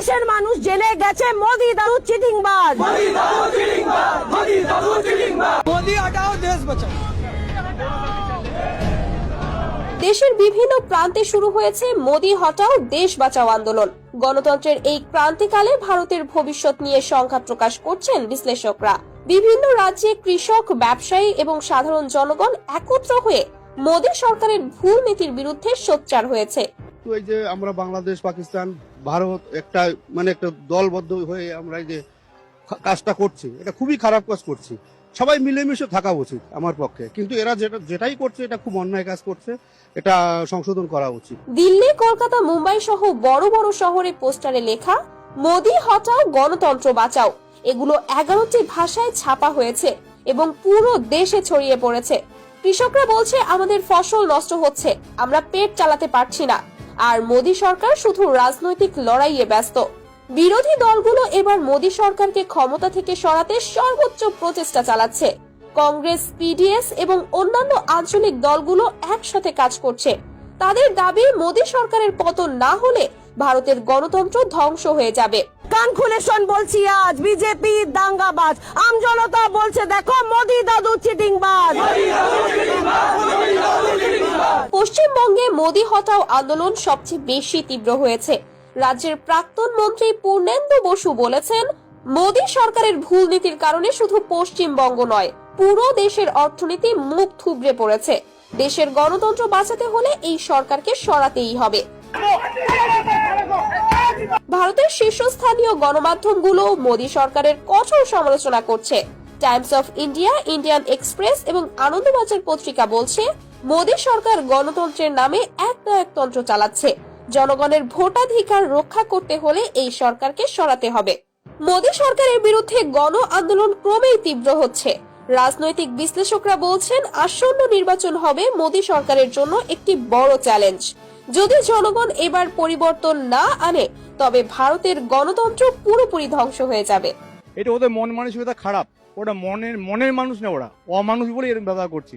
দেশের মানুষ জেনে গেছে মোদি দাদু চিটিংবাজ। মোদি হটাও দেশ বাঁচাও। দেশের বিভিন্ন প্রান্তে শুরু হয়েছে মোদি হটাও দেশ বাঁচাও আন্দোলন। গণতন্ত্রের এই ক্রান্তিকালে ভারতের ভবিষ্যৎ নিয়ে শঙ্কা প্রকাশ করছেন বিশ্লেষকরা। বিভিন্ন রাজ্যে কৃষক ব্যবসায়ী এবং সাধারণ জনগণ একত্র হয়ে মোদী সরকারের ভুল নীতির বিরুদ্ধে সোচ্চার হয়েছে। তো এই যে আমরা বাংলাদেশ, পাকিস্তান, ভারত একটা মানে একটা দলবদ্ধ হয়ে আমরা এই যে কাজটা করছি। এটা খুবই খারাপ কাজ করছি। সবাই মিলেমিশে থাকা উচিত আমার পক্ষে। কিন্তু এরা যেটা, যেটাই করছে, এটা খুব অন্যায় কাজ করছে। এটা সংশোধন করা উচিত। দিল্লি, কলকাতা, মুম্বাই সহ বড় বড় শহরে পোস্টারে লেখা, মোদি হটাও গণতন্ত্র বাঁচাও। এগুলো এগারোটি ভাষায় ছাপা হয়েছে এবং পুরো দেশে ছড়িয়ে পড়েছে। কৃষকরা বলছে, আমাদের ফসল নষ্ট হচ্ছে। আমরা পেট চালাতে পারছি না। আর মোদি সরকার শুধু রাজনৈতিক লড়াইয়ে ব্যস্ত। বিরোধী দলগুলো এবার মোদি সরকারকে ক্ষমতা থেকে সরাতে সর্বোচ্চ প্রচেষ্টা চালাচ্ছে। কংগ্রেস, পিডিএস এবং অন্যান্য আঞ্চলিক দলগুলো একসাথে কাজ করছে। তাদের দাবি, মোদী সরকারের পতন না হলে ভারতের গণতন্ত্র ধ্বংস হয়ে যাবে। কান খুলে শোন বলছি আজ, বিজেপি দাঙ্গাবাজ। আম জনতা বলছে, দেখো, মোদি দাদু চিটিংবাজ। পশ্চিমবঙ্গে মোদী হটাও আন্দোলন সবচেয়ে বেশি তীব্র হয়েছে। রাজ্যের প্রাক্তন মন্ত্রী পূর্ণেন্দু বসু বলেছেন, মোদী সরকারের ভুল নীতির কারণে শুধু পশ্চিমবঙ্গ নয়, পুরো দেশের অর্থনীতি মুখ থুবড়ে পড়েছে। দেশের গণতন্ত্র বাঁচাতে হলে এই সরকারকে সরাতেই হবে। ভারতের শীর্ষস্থানীয় গণমাধ্যমগুলো মোদী সরকারের কঠোর সমালোচনা করছে। Times of India, Indian Express এবং আনন্দবাজার পত্রিকা বলছে, মোদী সরকার গণতন্ত্রের নামে এক নায়কতন্ত্র চালাচ্ছে। জনগণের ভোটাধিকার রক্ষা করতে হলে এই সরকারকে সরাতে হবে। মোদী সরকারের বিরুদ্ধে গণ আন্দোলন ক্রমেই তীব্র হচ্ছে। রাজনৈতিক বিশ্লেষকরা বলছেন, আসন্ন নির্বাচন হবে মোদী সরকারের জন্য একটি বড় চ্যালেঞ্জ। যদি জনগণ এবার পরিবর্তন না আনে, তবে ভারতের গণতন্ত্র পুরোপুরি ধ্বংস হয়ে যাবে। এটা ওদের মন মানসিকতা খারাপ। ওটা মনের মনের মানুষ না ওরা। অমানুষ বলে এরকম ব্যবহার করছি।